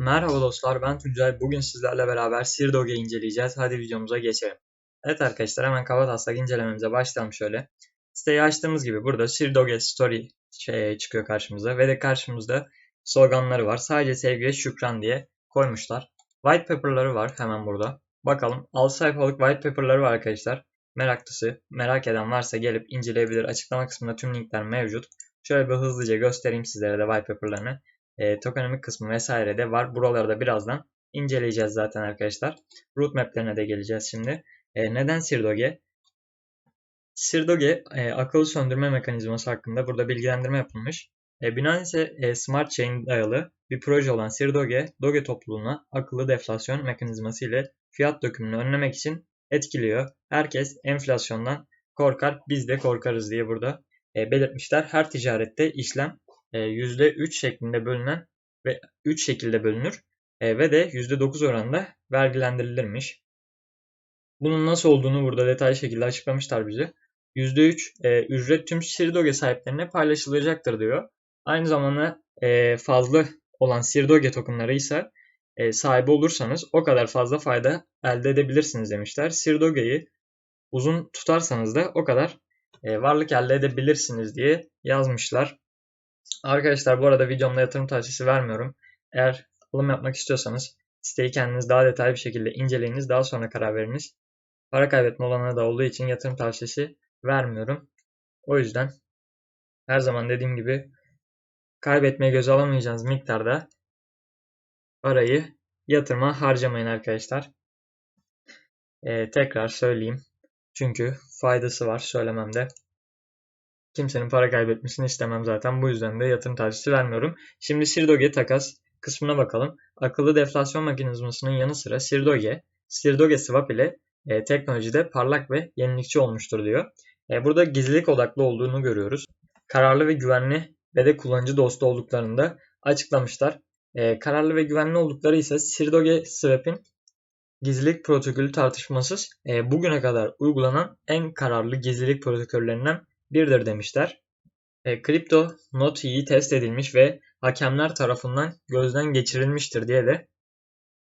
Merhaba dostlar ben Tuncay. Bugün sizlerle beraber Sirdog'u inceleyeceğiz. Hadi videomuza geçelim. Evet arkadaşlar hemen kabataslak incelememize başlayalım şöyle. Siteyi açtığımız gibi burada Sirdog'e Story şey çıkıyor karşımıza ve de karşımızda sloganları var. Sadece sevgiye şükran diye koymuşlar. White paper'ları var hemen burada. Bakalım 6 sayfalık white paper'ları var arkadaşlar. Meraklısı, merak eden varsa gelip inceleyebilir. Açıklama kısmında tüm linkler mevcut. Şöyle bir hızlıca göstereyim sizlere de white paper'larını e, tokenomik kısmı vesaire de var. Buraları da birazdan inceleyeceğiz zaten arkadaşlar. Root map'lerine de geleceğiz şimdi. E, neden Sirdoge? Sirdoge e, akıllı söndürme mekanizması hakkında burada bilgilendirme yapılmış. E, Binance e, Smart Chain dayalı bir proje olan Sirdoge, Doge topluluğuna akıllı deflasyon mekanizması ile fiyat dökümünü önlemek için etkiliyor. Herkes enflasyondan korkar, biz de korkarız diye burada e, belirtmişler. Her ticarette işlem %3 e, şeklinde bölünen ve 3 şekilde bölünür e, ve de %9 oranında vergilendirilirmiş. Bunun nasıl olduğunu burada detaylı şekilde açıklamışlar bize. %3 e, ücret tüm Sirdoge sahiplerine paylaşılacaktır diyor. Aynı zamanda fazla olan Sirdoge tokenları ise e, sahibi olursanız o kadar fazla fayda elde edebilirsiniz demişler. Sirdoge'yi uzun tutarsanız da o kadar e, varlık elde edebilirsiniz diye yazmışlar. Arkadaşlar bu arada videomda yatırım tavsiyesi vermiyorum. Eğer alım yapmak istiyorsanız siteyi kendiniz daha detaylı bir şekilde inceleyiniz. Daha sonra karar veriniz. Para kaybetme olanı da olduğu için yatırım tavsiyesi vermiyorum. O yüzden her zaman dediğim gibi kaybetmeye göze alamayacağınız miktarda parayı yatırıma harcamayın arkadaşlar. Ee, tekrar söyleyeyim. Çünkü faydası var söylememde. Kimsenin para kaybetmesini istemem zaten. Bu yüzden de yatırım tavsiyesi vermiyorum. Şimdi Sirdoge takas kısmına bakalım. Akıllı deflasyon mekanizmasının yanı sıra Sirdoge, Sirdoge Swap ile e, teknolojide parlak ve yenilikçi olmuştur diyor. E, burada gizlilik odaklı olduğunu görüyoruz. Kararlı ve güvenli ve de kullanıcı dostu olduklarını da açıklamışlar. E, kararlı ve güvenli oldukları ise Sirdoge Swap'in gizlilik protokolü tartışmasız e, bugüne kadar uygulanan en kararlı gizlilik protokollerinden birdir demişler. E, kripto not iyi test edilmiş ve hakemler tarafından gözden geçirilmiştir diye de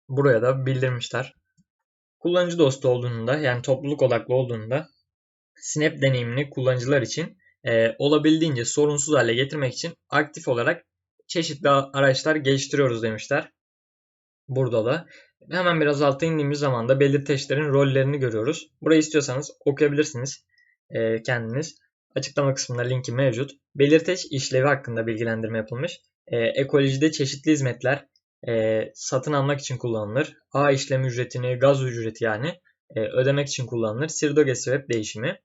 buraya da bildirmişler. Kullanıcı dostu olduğunda yani topluluk odaklı olduğunda Snap deneyimini kullanıcılar için e, olabildiğince sorunsuz hale getirmek için aktif olarak çeşitli araçlar geliştiriyoruz demişler. Burada da hemen biraz alta indiğimiz zaman da belirteçlerin rollerini görüyoruz. Burayı istiyorsanız okuyabilirsiniz e, kendiniz. Açıklama kısmında linki mevcut. Belirteç işlevi hakkında bilgilendirme yapılmış. E, ekolojide çeşitli hizmetler e, satın almak için kullanılır. A işlem ücretini, gaz ücreti yani e, ödemek için kullanılır. Sirdoge sebep değişimi.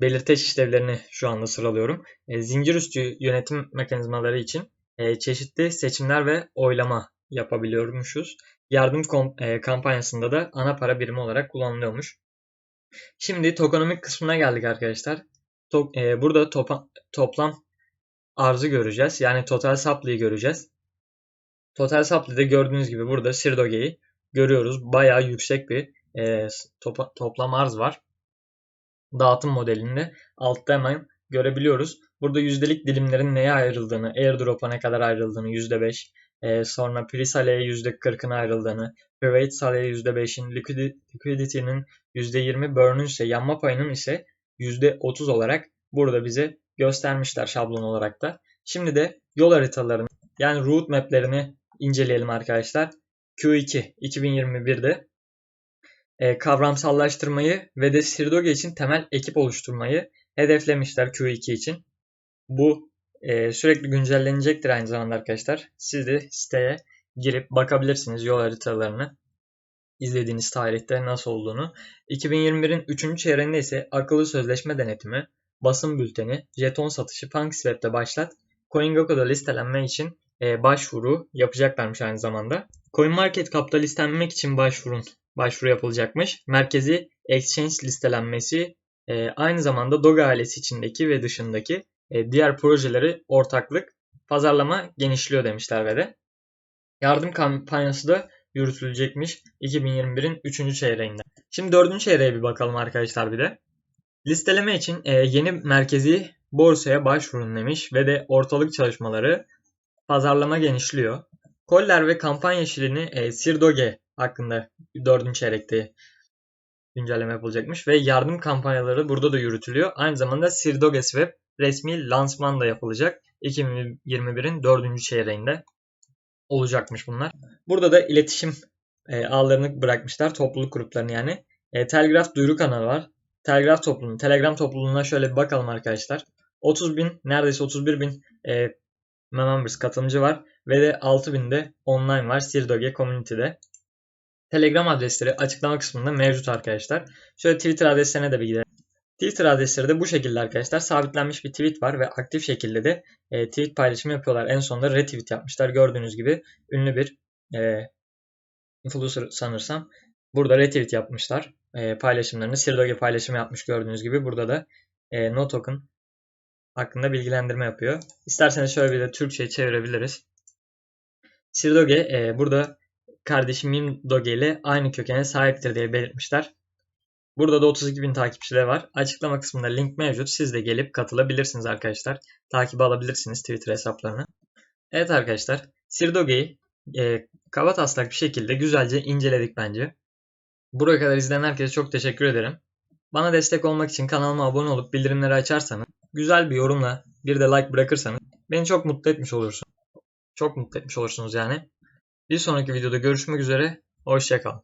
Belirteç işlevlerini şu anda sıralıyorum. E, zincir üstü yönetim mekanizmaları için e, çeşitli seçimler ve oylama yapabiliyormuşuz. Yardım e, kampanyasında da ana para birimi olarak kullanılıyormuş. Şimdi tokenomik kısmına geldik arkadaşlar. To e, burada topa toplam arzı göreceğiz. Yani total supply'yi göreceğiz. Total supply'de gördüğünüz gibi burada Sirdoge'yi görüyoruz. Bayağı yüksek bir e, to toplam arz var. Dağıtım modelinde altta hemen görebiliyoruz. Burada yüzdelik dilimlerin neye ayrıldığını, airdrop'a ne kadar ayrıldığını %5, e, sonra pre-sale'ye %40'ın ayrıldığını, private sale'ye %5'in, liquidity'nin %20, burn'un ise yanma payının ise %30 olarak burada bize göstermişler şablon olarak da. Şimdi de yol haritalarını yani route maplerini inceleyelim arkadaşlar. Q2 2021'de e, kavramsallaştırmayı ve de Sirdoge için temel ekip oluşturmayı hedeflemişler Q2 için. Bu e, sürekli güncellenecektir aynı zamanda arkadaşlar. Siz de siteye girip bakabilirsiniz yol haritalarını izlediğiniz tarihte nasıl olduğunu. 2021'in 3. çeyreğinde ise akıllı sözleşme denetimi, basın bülteni, jeton satışı PancakeSwap'te başlat, CoinGecko'da listelenme için e, başvuru yapacaklarmış aynı zamanda. CoinMarketCap'ta listelenmek için başvurun başvuru yapılacakmış. Merkezi exchange listelenmesi e, aynı zamanda Doge ailesi içindeki ve dışındaki e, diğer projeleri ortaklık, pazarlama genişliyor demişler ve de. Yardım kampanyası da yürütülecekmiş 2021'in 3. çeyreğinde. Şimdi 4. çeyreğe bir bakalım arkadaşlar bir de. Listeleme için e, yeni merkezi borsaya başvurun demiş ve de ortalık çalışmaları pazarlama genişliyor. Koller ve kampanya işlerini e, Sirdoge hakkında 4. çeyrekte güncelleme yapılacakmış ve yardım kampanyaları burada da yürütülüyor. Aynı zamanda Sirdoges Web resmi lansman da yapılacak. 2021'in 4. çeyreğinde olacakmış bunlar. Burada da iletişim e, ağlarını bırakmışlar. Topluluk gruplarını yani. E, Telgraf duyuru kanalı var. Telgraf topluluğu, Telegram topluluğuna şöyle bir bakalım arkadaşlar. 30 bin, neredeyse 31 bin e, members katılımcı var. Ve de 6 bin de online var Sirdoge Community'de. Telegram adresleri açıklama kısmında mevcut arkadaşlar. Şöyle Twitter adreslerine de bir gidelim. Twitter adresleri de bu şekilde arkadaşlar. Sabitlenmiş bir tweet var ve aktif şekilde de e, tweet paylaşımı yapıyorlar. En sonunda retweet yapmışlar. Gördüğünüz gibi ünlü bir e, influencer sanırsam. Burada retweet yapmışlar e, paylaşımlarını. Sirdoge paylaşımı yapmış gördüğünüz gibi. Burada da e, no token hakkında bilgilendirme yapıyor. İsterseniz şöyle bir de Türkçe'ye çevirebiliriz. Sirdoge e, burada kardeşim Mimdoge ile aynı kökene sahiptir diye belirtmişler. Burada da 32 bin takipçileri var. Açıklama kısmında link mevcut. Siz de gelip katılabilirsiniz arkadaşlar. Takip alabilirsiniz Twitter hesaplarını. Evet arkadaşlar. Sirdoge'yi e, kaba taslak bir şekilde güzelce inceledik bence. Buraya kadar izleyen herkese çok teşekkür ederim. Bana destek olmak için kanalıma abone olup bildirimleri açarsanız, güzel bir yorumla bir de like bırakırsanız beni çok mutlu etmiş olursunuz. Çok mutlu etmiş olursunuz yani. Bir sonraki videoda görüşmek üzere. Hoşçakalın.